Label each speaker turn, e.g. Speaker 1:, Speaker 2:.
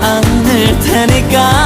Speaker 1: 안을 테니까.